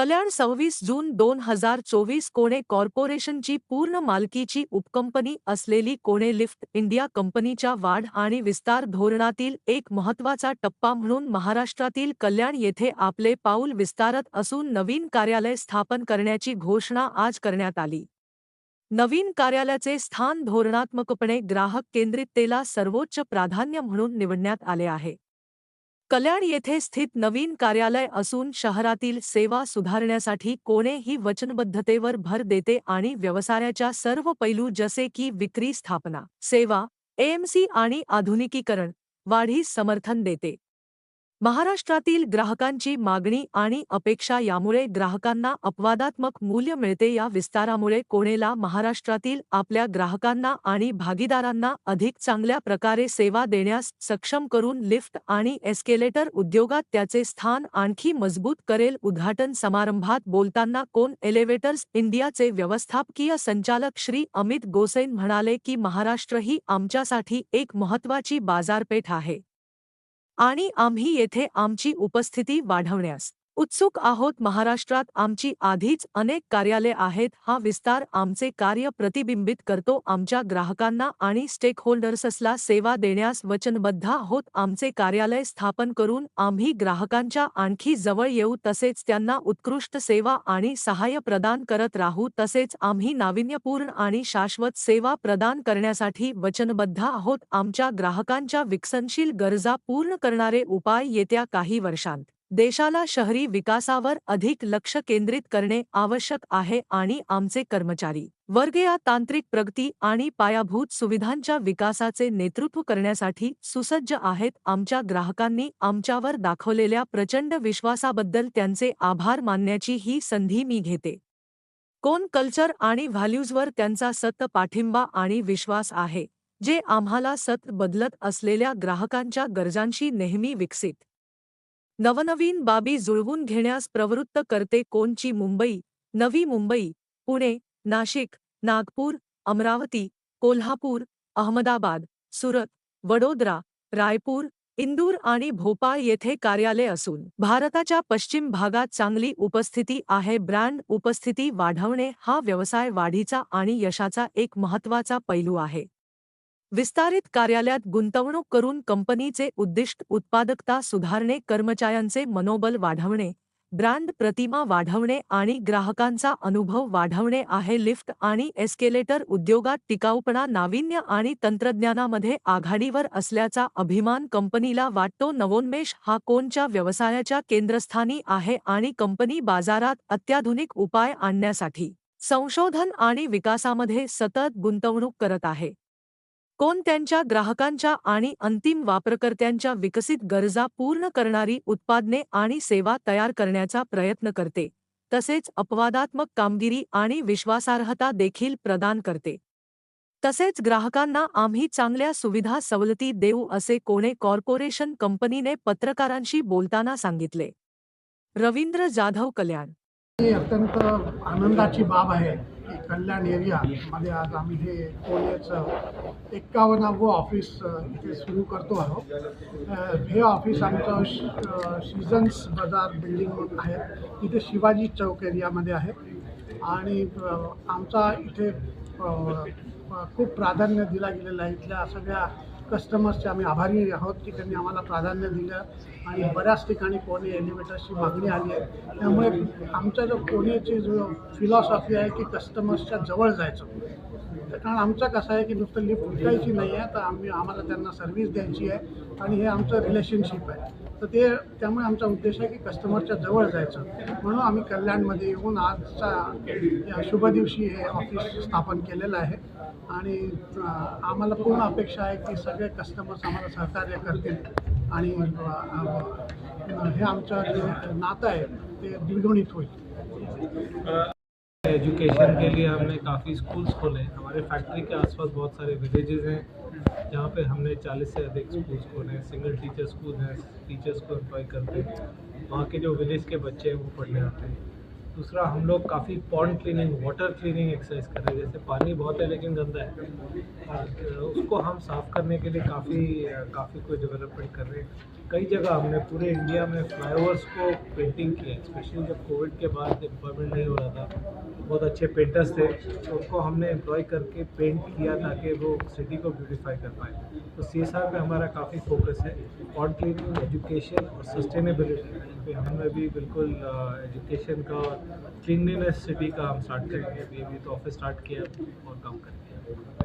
कल्याण सव्वीस जून दोन हजार चोवीस कोणे कॉर्पोरेशनची पूर्ण मालकीची उपकंपनी असलेली कोणे लिफ्ट इंडिया कंपनीच्या वाढ आणि विस्तार धोरणातील एक महत्त्वाचा टप्पा म्हणून महाराष्ट्रातील कल्याण येथे आपले पाऊल विस्तारत असून नवीन कार्यालय स्थापन करण्याची घोषणा आज करण्यात आली. नवीन कार्यालयाचे स्थान धोरणात्मकपणे ग्राहक केंद्रिततेला सर्वोच्च प्राधान्य म्हणून निवडण्यात आले आहे. कल्याण येथे स्थित नवीन कार्यालय असून शहरातील सेवा सुधारण्यासाठी कोणेही वचनबद्धतेवर भर देते आणि व्यवसायाच्या सर्व पैलू जसे की विक्री स्थापना सेवा एएमसी आणि आधुनिकीकरण वाढीस समर्थन देते. महाराष्ट्रातील ग्राहकांची मागणी आणि अपेक्षा यामुळे ग्राहकांना अपवादात्मक मूल्य मिळते या विस्तारामुळे कोणेला महाराष्ट्रातील आपल्या ग्राहकांना आणि भागीदारांना अधिक चांगल्या प्रकारे सेवा देण्यास सक्षम करून लिफ्ट आणि एस्केलेटर उद्योगात त्याचे स्थान आणखी मजबूत करेल. उद्घाटन समारंभात बोलताना कोण? एलिव्हेटर्स इंडियाचे व्यवस्थापकीय संचालक श्री अमित गोसेन म्हणाले की महाराष्ट्र ही आमच्यासाठी एक महत्त्वाची बाजारपेठ आहे. आणि आम्ही येथे आमची उपस्थिती वाढवण्यास उत्सुक आहोत महाराष्ट्रात आमची आधीच अनेक कार्यालये आहेत हा विस्तार आमचे कार्य प्रतिबिंबित करतो आमच्या ग्राहकांना आणि स्टेकहोल्डर्सला सेवा देण्यास वचनबद्ध आहोत आमचे कार्यालय स्थापन करून आम्ही ग्राहकांच्या आणखी जवळ येऊ तसेच त्यांना उत्कृष्ट सेवा आणि सहाय्य प्रदान करत राहू तसेच आम्ही नाविन्यपूर्ण आणि शाश्वत सेवा प्रदान करण्यासाठी वचनबद्ध आहोत आमच्या ग्राहकांच्या विकसनशील गरजा पूर्ण करणारे उपाय येत्या काही वर्षांत देशाला शहरी विकासावर अधिक लक्ष केंद्रित करणे आवश्यक आहे आणि आमचे कर्मचारी वर्ग या तांत्रिक प्रगती आणि पायाभूत सुविधांच्या विकासाचे नेतृत्व करण्यासाठी सुसज्ज आहेत आमच्या ग्राहकांनी आमच्यावर दाखवलेल्या प्रचंड विश्वासाबद्दल त्यांचे आभार मानण्याची ही संधी मी घेते. कोण कल्चर आणि व्हॅल्यूजवर त्यांचा सत पाठिंबा आणि विश्वास आहे जे आम्हाला सत बदलत असलेल्या ग्राहकांच्या गरजांशी नेहमी विकसित नवनवीन बाबी जुळवून घेण्यास प्रवृत्त करते कोणची मुंबई नवी मुंबई पुणे नाशिक नागपूर अमरावती कोल्हापूर अहमदाबाद सुरत वडोदरा रायपूर इंदूर आणि भोपाळ येथे कार्यालय असून भारताच्या पश्चिम भागात चांगली उपस्थिती आहे. ब्रँड उपस्थिती वाढवणे हा व्यवसाय वाढीचा आणि यशाचा एक महत्त्वाचा पैलू आहे. विस्तारित कार्यालयात गुंतवणूक करून कंपनीचे उद्दिष्ट उत्पादकता सुधारणे कर्मचाऱ्यांचे मनोबल वाढवणे ब्रँड प्रतिमा वाढवणे आणि ग्राहकांचा अनुभव वाढवणे आहे. लिफ्ट आणि एस्केलेटर उद्योगात टिकाऊपणा नाविन्य आणि तंत्रज्ञानामध्ये आघाडीवर असल्याचा अभिमान कंपनीला वाटतो. नवोन्मेष हा कोणच्या व्यवसायाच्या केंद्रस्थानी आहे आणि कंपनी बाजारात अत्याधुनिक उपाय आणण्यासाठी संशोधन आणि विकासामध्ये सतत गुंतवणूक करत आहे. कोण त्यांच्या ग्राहकांच्या आणि अंतिम वापरकर्त्यांच्या विकसित गरजा पूर्ण करणारी उत्पादने आणि सेवा तयार करण्याचा प्रयत्न करते तसेच अपवादात्मक कामगिरी आणि विश्वासार्हता देखील प्रदान करते. तसेच ग्राहकांना आम्ही चांगल्या सुविधा सवलती देऊ असे कोणे कॉर्पोरेशन कंपनीने पत्रकारांशी बोलताना सांगितले. रवींद्र जाधव कल्याण. अत्यंत आनंदाची बाब आहे. कल्याण एरियामध्ये आज आम्ही हे कोलेचं एक्कावन्नावं ऑफिस इथे सुरू करतो आहोत. हे ऑफिस आमचं श- सीझन्स बाजार बिल्डिंग म्हणून आहे. इथे शिवाजी चौक एरियामध्ये आहे. आणि आमचा इथे खूप प्राधान्य दिला गेलेलं आहे. इथल्या सगळ्या कस्टमर्सचे आम्ही आभारी आहोत की त्यांनी आम्हाला प्राधान्य दिलं आणि बऱ्याच ठिकाणी कोणी एलिव्हेटर्सची मागणी आली आहे. त्यामुळे आमचा जो कोणीची जो फिलॉसॉफी आहे की कस्टमर्सच्या जवळ जायचं. तर कारण आमचं कसं आहे की नुसतं लिफ्ट उठायची नाही आहे तर आम्ही आम्हाला त्यांना सर्व्हिस द्यायची आहे आणि हे आमचं रिलेशनशिप आहे. तर ते त्यामुळे आमचा उद्देश आहे की कस्टमरच्या जवळ जायचं. म्हणून आम्ही कल्याणमध्ये येऊन आजचा या शुभ दिवशी हे ऑफिस स्थापन केलेलं आहे. आणि आम्हाला पूर्ण अपेक्षा आहे की सगळे कस्टमर्स आम्हाला सहकार्य करतील. आणि हे आमचं जे नातं आहे ते द्विगुणित होईल. एजुकेशन के लिए हमने काफ़ी स्कूल्स खोले. हैं हमारे फैक्ट्री के आसपास बहुत सारे विलेजेस हैं जहाँ पे हमने 40 से अधिक स्कूल्स खोले हैं. सिंगल टीचर स्कूल हैं टीचर्स को एम्प्लॉय करते हैं. वहाँ के जो विलेज के बच्चे हैं वो पढ़ने आते हैं। दूसरा, हम लोग काफ़ी pond cleaning water cleaning exercise कर रहे हैं। जैसे पानी बहुत है लेकिन गंदा है। उसको हम साफ़ करने के लिए काफ़ी काफ़ी कोई डेवलपमेंट कर रहे हैं। कई जगह हमने पूरे इंडिया में फ्लाईओवर्स को पेंटिंग किया स्पेशली जब कोविड के बाद एम्प्लॉयमेंट नहीं हो रहा था, बहुत अच्छे पेंटर्स थे तो उनको हमने एम्प्लॉय करके पेंट किया ताकि वो सिटी को ब्यूटीफाई कर पाए। तो सी एस आर पे हमारा काफ़ी फोकस है। पॉन्ड क्लीनिंग एजुकेशन और सस्टेनेबिलिटी पे हमने भी बिल्कुल एजुकेशन का क्लिनलीनेस से भी का हम स्टार्ट करेंगे। अभी अभी तो ऑफिस स्टार्ट किया और काम करेंगे